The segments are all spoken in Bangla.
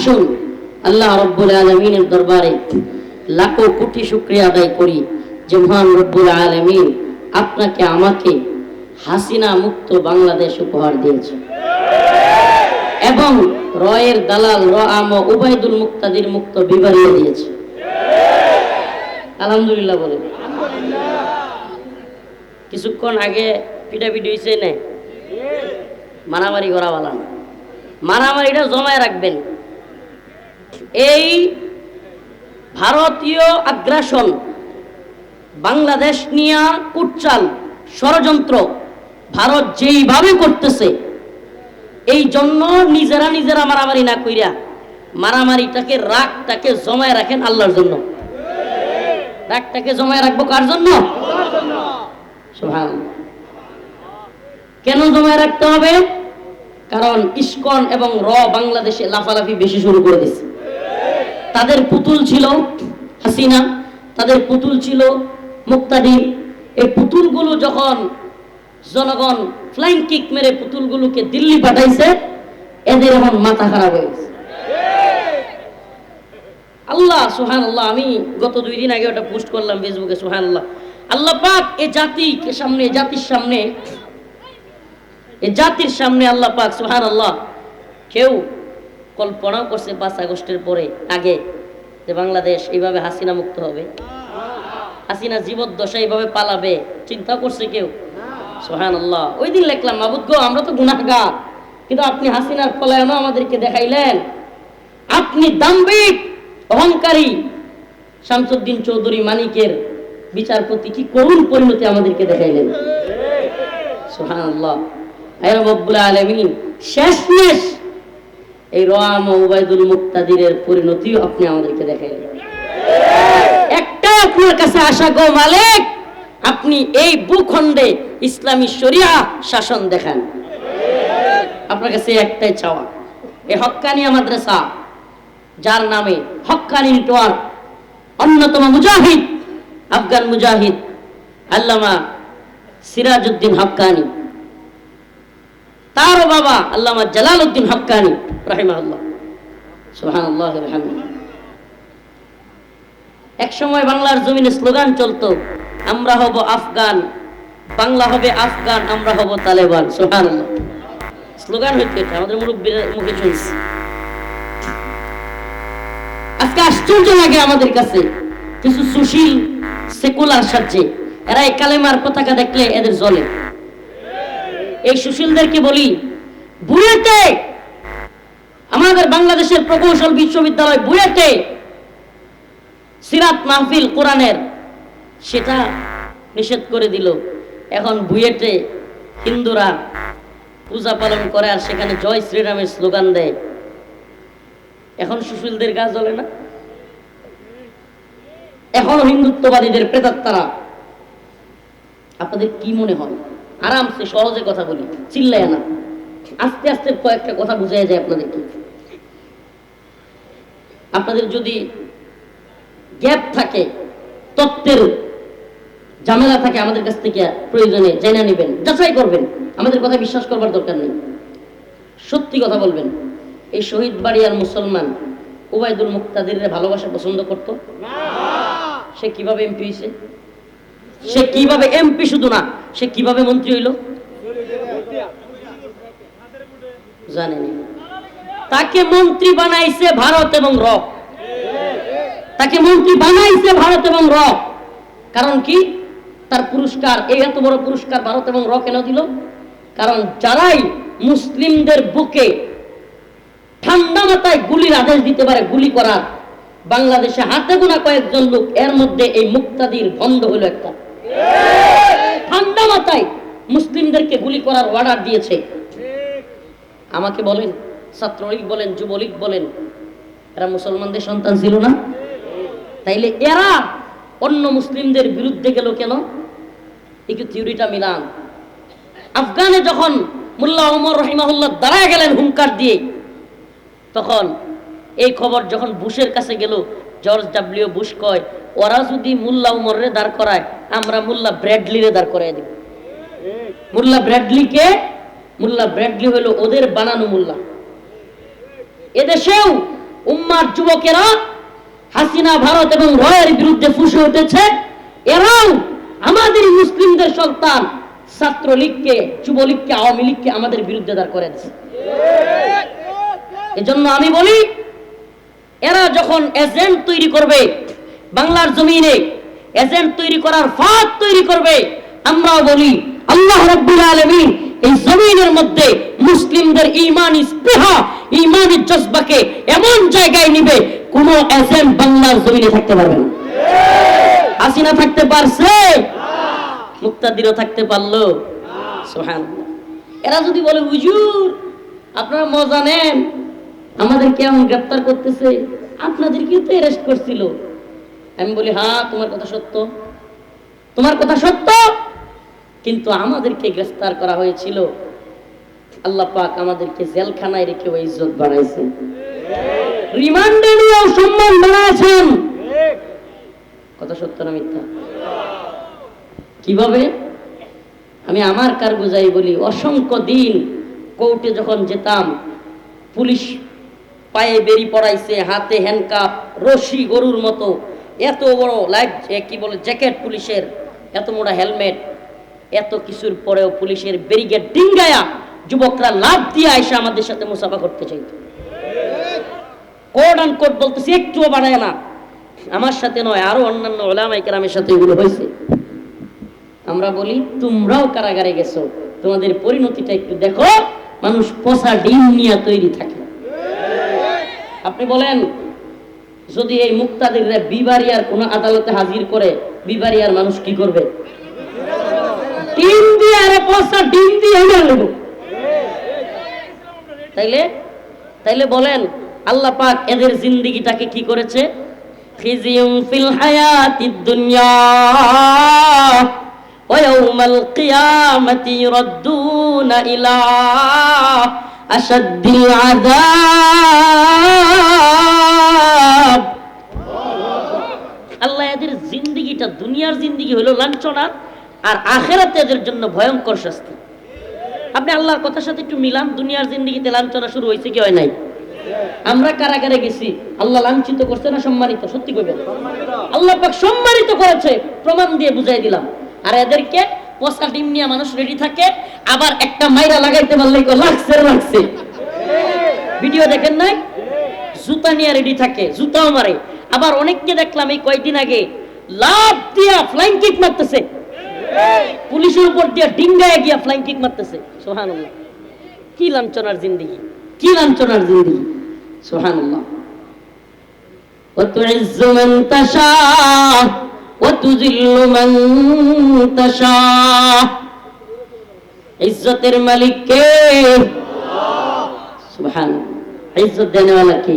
আসুন। আল্লাহ রব্বুল আলমিনের দরবারে লাখো কোটি শুক্রিয়া আদায় করি যে মহান রব্বুল আলমিন আপনাকে, আমাকে হাসিনা মুক্ত বাংলাদেশ উপহার দিয়েছে। এবং রয়ের দালাল, র আম উবাইদুল মুক্তাদির মুক্ত বিবারিয়ে দিয়েছে। আলহামদুলিল্লাহ বলে। কিছুক্ষণ আগে পিটাপিটি হয়েছে না? মারামারি করা ভালো না মারামারিটা জমায় রাখবেন। এই ভারতীয় আগ্রাসন বাংলাদেশ নিয়ে কুটচাল ষড়যন্ত্র ভারত যেইভাবে করতেছে, এই জন্য নিজেরা নিজেরা মারামারি না কইরা মারামারিটাকে রাগটাকে জমায় রাখেন আল্লাহর জন্য। রাগটাকে জমায় রাখব কার জন্য? কেন জমায় রাখতে হবে? কারণ ইস্কন এবং র বাংলাদেশে লাফালাফি বেশি শুরু করে দিচ্ছে তাদের পুতুল ছিল হাসিনা, তাদের পুতুল ছিল মুক্তাদি। এই পুতুলগুলো যখন জনগণ ফ্লাইং কিক মেরে পুতুলগুলোকে দিল্লি পাঠাইছে, এদের এখন মাথা খারাপ হয়ে গেছে। আল্লাহ সোহান আল্লাহ আমি গত দুই দিন আগে ওটা পোস্ট করলাম ফেসবুকে সোহান আল্লাহ আল্লাহ পাক এ জাতিকে সামনে জাতির সামনে, এ জাতির সামনে আল্লাহ পাক সুহান আল্লাহ কেউ কল্পনাও করছে পাঁচ আগস্টের পরে, আগে, যে বাংলাদেশ এইভাবে হাসিনা মুক্ত হবে। হাসিনা জীবদ্দশা এইভাবে পালাবে চিন্তা করছে কেউ? সোহান আল্লাহ ওই দিন লিখলাম, মাবুদ গো, আমরা তো গুনাহগার। কিন্তু আপনি হাসিনার পলায়নও আমাদেরকে দেখাইলেন। আপনি দাম্ভিক, অহংকারী। শামসুদ্দিন চৌধুরী মানিকের বিচারপতি কি করুণ পরিণতি আমাদেরকে দেখাইলেন? সোহান আল্লাহ আলমিন শেষমেশ এই রাম ও উবাইদুল মুক্তাদিরের পরিণতিও আপনি আমাদেরকে দেখাইলেন। একটা আপনার কাছে আশা গো মালিক, আপনি এই ভূখণ্ডে ইসলামী শরিয়া শাসন দেখান। আপনার কাছে একটাই চাওয়া এই হক্কানিয়া মাদ্রাসা, যার নামে হক্কানি নেটওয়ার্ক, অন্যতম মুজাহিদ, আফগান মুজাহিদ, আল্লামা সিরাজউদ্দিন হক্কানি। তারও বাবা আল্লামা জালাল উদ্দিন হক্কানি, রাহিমাহুল্লাহ। সুবহানাল্লাহ বিহামদিহি। এক সময় বাংলার জমিনে স্লোগান চলতো, আমরা হব আফগান, বাংলা হবে আফগান, আমরা হব তালেবান, সুবহানাল্লাহ। স্লোগান হইতো আমাদের মুরব্বীর মুখে শুনছি। আজকে আশ্চর্য লাগে আমাদের কাছে, কিছু সুশীল, সেকুলার সাজে, এরা এই কালেমার পতাকা দেখলে এদের জ্বলে। এই সুশীলদেরকে বলি বুয়েটে আমাদের বাংলাদেশের প্রকৌশল বিশ্ববিদ্যালয় বুয়েটে সিরাত মাহফিল কোরআনের সেটা নিষেধ করে দিল। এখন বুয়েটে হিন্দুরা পূজা পালন করে আর সেখানে জয় শ্রীরামের স্লোগান দেয়। এখন সুশীলদের গা জ্বলে না? এখনও হিন্দুত্ববাদীদের প্রেতাত্মারা, আপনাদের কি মনে হয়? আরামসে সহজে কথা বলি চিল্লায় না। আস্তে আস্তে কয়েকটা কথা বুঝাই যায় আপনাদেরকে। আপনাদের যদি গ্যাপ থাকে তত্ত্বের ঝামেলা থাকে আমাদের কাছ থেকে প্রয়োজনে জেনে নেবেন যাচাই করবেন। আমাদের কথা বিশ্বাস করবার দরকার নেই। সত্যি কথা বলবেন এই শহীদ বাড়ি আর মুসলমান উবায়দুল মুক্তাদির ভালোবাসা পছন্দ করত? সে কীভাবে এমপি হয়েছে সে কীভাবে এমপি শুধু না সে কীভাবে মন্ত্রী হইল? জানেনি। তাকে মন্ত্রী বানাইছে ভারত এবং রক তাকে মন্ত্রী বানাইছে ভারত এবং র কারণ কি? তার পুরস্কার, এই এত বড় পুরস্কার ভারত এবং র কেন দিল? কারণ যারাই মুসলিমদের বুকে ঠান্ডা মাথায় গুলির আদেশ দিতে পারে, গুলি করার, বাংলাদেশে হাতে গোনা কয়েকজন লোক, এর মধ্যে এই মুক্তাদির বন্ধ হলো একটা। ঠান্ডা মাথায় মুসলিমদেরকে গুলি করার অর্ডার দিয়েছে। আমাকে বলেন, ছাত্রলীগ বলেন, যুবলীগ বলেন, এরা মুসলমানদের সন্তান ছিল না? তাইলে এরা অন্য মুসলিমদের বিরুদ্ধে গেল কেন? একটু থিওরিটা মিলান। আফগানে যখন মুল্লা ওমর রহিমাহুল্লাহ দাঁড়ায় গেলেন হুঙ্কার দিয়ে, তখন এই খবর যখন বুশের কাছে গেল, জর্জ ডাব্লিউ বুশ কয় ওরা যদি মুল্লা উমরে দাঁড় করায়, আমরা মুল্লা ব্র্যাডলিরে দাঁড় করাই দিব। মুল্লা ব্র্যাডলিকে, মুল্লা ব্র্যাডলি হলো ওদের বানানো মুল্লা। এদেশেও উম্মার যুবকেরা হাসিনা ভারত এবং রয়ের বিরুদ্ধে ফুসে উঠেছে। এরাও আমাদের মুসলিমদের সন্তান, ছাত্রলীগকে, যুবলীগকে, আওয়ামী লীগকে আমাদের বিরুদ্ধে দাঁড় করে দিচ্ছে এজন্য আমি বলি, এরা যখন এজেন্ট তৈরি করবে বাংলার জমিনে এজেন্ট তৈরি করার ফাঁদ তৈরি করবে। আমরাও বলি, আল্লাহ রাব্বুল আলামিন এই জমিনের মধ্যে মুসলিমদের ঈমানি স্পৃহা ঈমানি জজবাকে এমন জায়গায় নিবে, কোন এজেন্ট বাংলার জমিনে থাকতে পারবে না। হাসিনা থাকতে পারছে? মুক্তাদিরও থাকতে পারল? সোহান এরা যদি বলে, হুজুর, আপনারা মজা নেন আমাদের কেমন গ্রেপ্তার করতেছে, আপনাদেরকেও তো অ্যারেস্ট করছিল। আমি বলি হ্যাঁ তোমার কথা সত্য। তোমার কথা সত্য। কিন্তু আমাদেরকে গ্রেফতার করা হয়েছিল। আল্লাহ পাক আমাদেরকে জেলখানায় রেখে ওই ইজ্জত বাড়াইছেন রিমান্ডে নিয়েও সম্মান বাড়াইছেন কথা সত্য না মিথ্যা? কীভাবে? আমি আমার কার বুঝাই বলি, অসংখ্য দিন কোর্টে যখন যেতাম, পুলিশ পায়ে বেরি পড়াইছে, হাতে হ্যান্ডকাপ রশি গরুর মতো। এত বড় লাইফ কি বলে জ্যাকেট পুলিশের, এত মোটা হেলমেট এত কিছুর পরেও পুলিশের ব্যারিগেড ডিঙ্গায়া যুবকরা লাভ দিয়ে আইসা আমাদের সাথে মুসাফা করতে চাইত। কোড অ্যান্ড কোড বলতেছি, একটুও বাড়ায় না। আমার সাথে নয়, আরও অন্যান্য ওলামাই কেরামের সাথে এগুলো হয়েছে। আমরা বলি, তোমরাও কারাগারে গেছো, তোমাদের পরিণতিটা একটু দেখো। মানুষ পচা ডিম নিয়ে তৈরি থাকে। আপনি বলেন যদি এই মুক্তাদিররা বিবারিয়ার কোনো আদালতে হাজির করে, বিবারিয়ার মানুষ কি করবে? ডিম তাইলে তাইলে বলেন, আল্লাহ পাক এদের জিন্দিগিটাকে কি করেছে? খিজিউম ফিল হায়াতিদ দুনিয়া ওয়া ইয়াউমাল কিয়ামাতি ইলা। أشد العذاب আল্লাহ এদের জিন্দিগিটা দুনিয়ার জিন্দিগি হলো লাঞ্ছনা আর আখেরাতে এদের জন্য ভয়ঙ্কর শাস্তি আপনি আল্লাহর কথার সাথে একটু মিলান দুনিয়ার জিন্দিগিতে লাঞ্ছনা শুরু হয়েছে কি হয় নাই আমরা কারাগারে গেছি আল্লাহ লাঞ্ছিত করছে না সম্মানিত সত্যি কইবেন আল্লাহ পাক সম্মানিত করেছে প্রমাণ দিয়ে বুঝাই দিলাম আর এদেরকে পচা ডিম নিয়ে মানুষ রেডি থাকে আবার একটা মাইরা লাগাইতে পারলে কয়, লাগছে রে, লাগছে ভিডিও দেখেন নাই জুতা নিয়ে রেডি থাকে জুতাও মারে আবার অনেককে দেখলাম এই কয়েকদিন আগে লাভ দিয়া ফ্লাইং কিক মারতেছে পুলিশের উপর দিয়া ডিঙ্গায় গিয়া ফ্লাইং কিক মারতেছে সোহানুল্লাহ কি লাঞ্ছনার জিন্দিগি কি লাঞ্ছনার জিন্দিগি সোহানুল্লাহ وتعز من تشاء وتذل من تشاء ইজ্জতের মালিক কে সুবহান ইজ্জত দেনেওয়ালা কে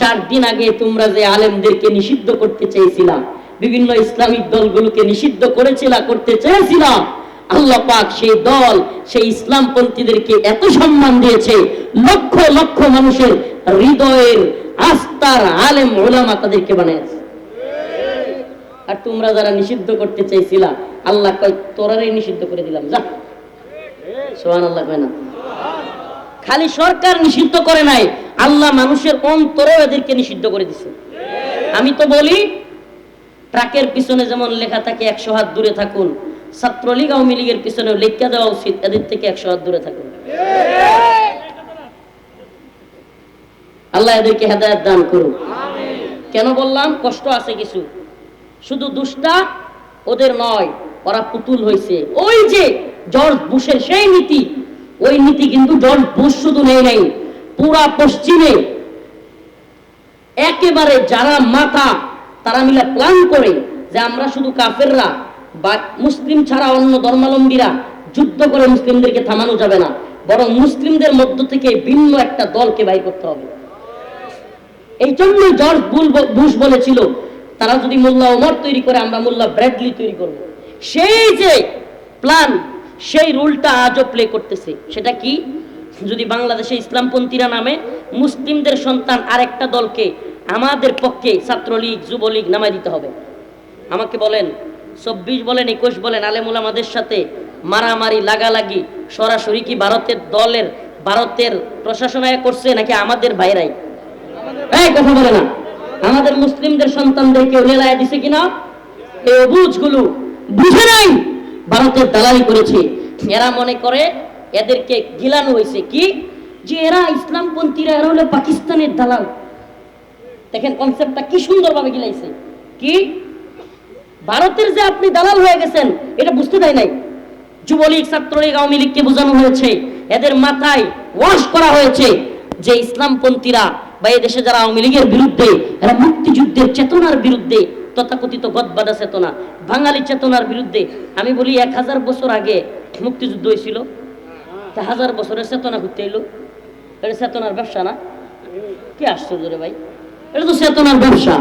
চার দিন আগে তোমরা যে আলেমদেরকে নিষিদ্ধ করতে চেয়েছিলা বিভিন্ন ইসলামিক দলগুলোকে নিষিদ্ধ করেছিলা করতে চেয়েছিলা আল্লাহ পাক সেই দল সেই ইসলামপন্থীদেরকে এত সম্মান দিয়েছে লক্ষ লক্ষ মানুষের হৃদয়ের আস্থার আলেম ওলামা তাদেরকে বানিয়েছে আর তোমরা যারা নিষিদ্ধ করতে চাইছিলা, আল্লাহ কয়, তোরারই নিষিদ্ধ করে দিলাম, যা। সোহান আল্লাহ কয় না। খালি সরকার নিষিদ্ধ করে নাই, আল্লাহ মানুষের অন্তরেও এদেরকে নিষিদ্ধ করে দিছে। আমি তো বলি, ট্রাকের পিছনে যেমন লেখা থাকে, একশো হাত দূরে থাকুন, ছাত্রলীগ আওয়ামী লীগের পিছনে লেখা দেওয়া উচিত, এদের থেকে একশো হাত দূরে থাকুন। আল্লাহ এদেরকে হেদায়ত দান করুন কেন বললাম? কষ্ট আছে কিছু। শুধু দুষ্টা ওদের নয়, ওরা পুতুল হয়েছে ওই যে জর্জ বুশের সেই নীতি, ওই নীতি কিন্তু জর্জ বুশ শুধু নেই নাই, পুরা পশ্চিমে। একেবারে যারা মাথা তারা মিলে প্ল্যান করে যে আমরা শুধু কাফেররা, বা মুসলিম ছাড়া অন্য ধর্মাবলম্বীরা যুদ্ধ করে মুসলিমদেরকে থামানো যাবে না, বরং মুসলিমদের মধ্য থেকে ভিন্ন একটা দলকে বাই করতে হবে। এই জন্য জর্জ বুশ বলেছিল তারা যদি মোল্লা ওমর তৈরি করে, আমরা মোল্লা ব্র্যাডলি তৈরি করব। সেই যে প্ল্যান সেই রুলটা আজও প্লে করতেছে, সেটা কি? যদি বাংলাদেশে ইসলামপন্থীরা নামে, মুসলিমদের সন্তান আরেকটা দলকে আমাদের পক্ষে ছাত্রলীগ, যুবলীগ নামায় দিতে হবে। আমাকে বলেন, চব্বিশ বলেন, একুশ বলেন আলেমুল আমাদের সাথে মারামারি, লাগালাগি, সরাসরি কি ভারতের দলের, ভারতের প্রশাসনায় করছে নাকি আমাদের ভাইরাই? কথা বলে না। আমাদের মুসলিমদের সন্তানদের কেউ নেলায় দিছে কিনা? এই অবুজগুলো বুঝে নাই। ভারতের দালালি করেছে। এরা মনে করে এদেরকে গিলানো হয়েছে কি? যে এরা ইসলামপন্থীরা, এরা হলো পাকিস্তানের দালাল। দেখেন কনসেপ্টটা কি সুন্দরভাবে গিলাইছে। কি? ভারতের যে আপনি দালাল হয়ে গেছেন, এটা বুঝতে দেয় নাই। যুবলীগ, ছাত্রলীগ, আওয়ামী লীগকে বোঝানো হয়েছে। এদের মাথায় ওয়াশ করা হয়েছে যে ইসলামপন্থীরা বা এই দেশে যারা আওয়ামী লীগের বিরুদ্ধে, এরা মুক্তিযুদ্ধের চেতনার বিরুদ্ধে, তথাকথিত গদবাদা চেতনা, বাঙালি চেতনার বিরুদ্ধে, আমি বলি এক হাজার বছর আগে মুক্তিযুদ্ধ হয়েছিল। তা হাজার বছরের চেতনা ঘুরতে এলো এটা চেতনার ব্যবসা না? কি আশ্চর্য রে ভাই। এটা তো চেতনার ব্যবসা।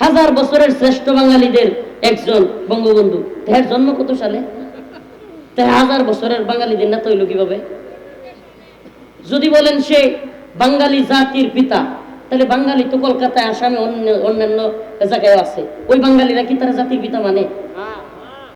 হাজার বছরের শ্রেষ্ঠ বাঙালিদের একজন বঙ্গবন্ধু। তার জন্ম কত সালে? তাই হাজার বছরের বাঙালিদের নেতা হইল কীভাবে? যদি বলেন সে বাঙালি জাতির পিতা। তাহলে বাঙালি তো কলকাতায় আসামে অন্য অন্যান্য জায়গায় আছে। ওই বাঙালিরা কি তারা জাতির পিতা মানে?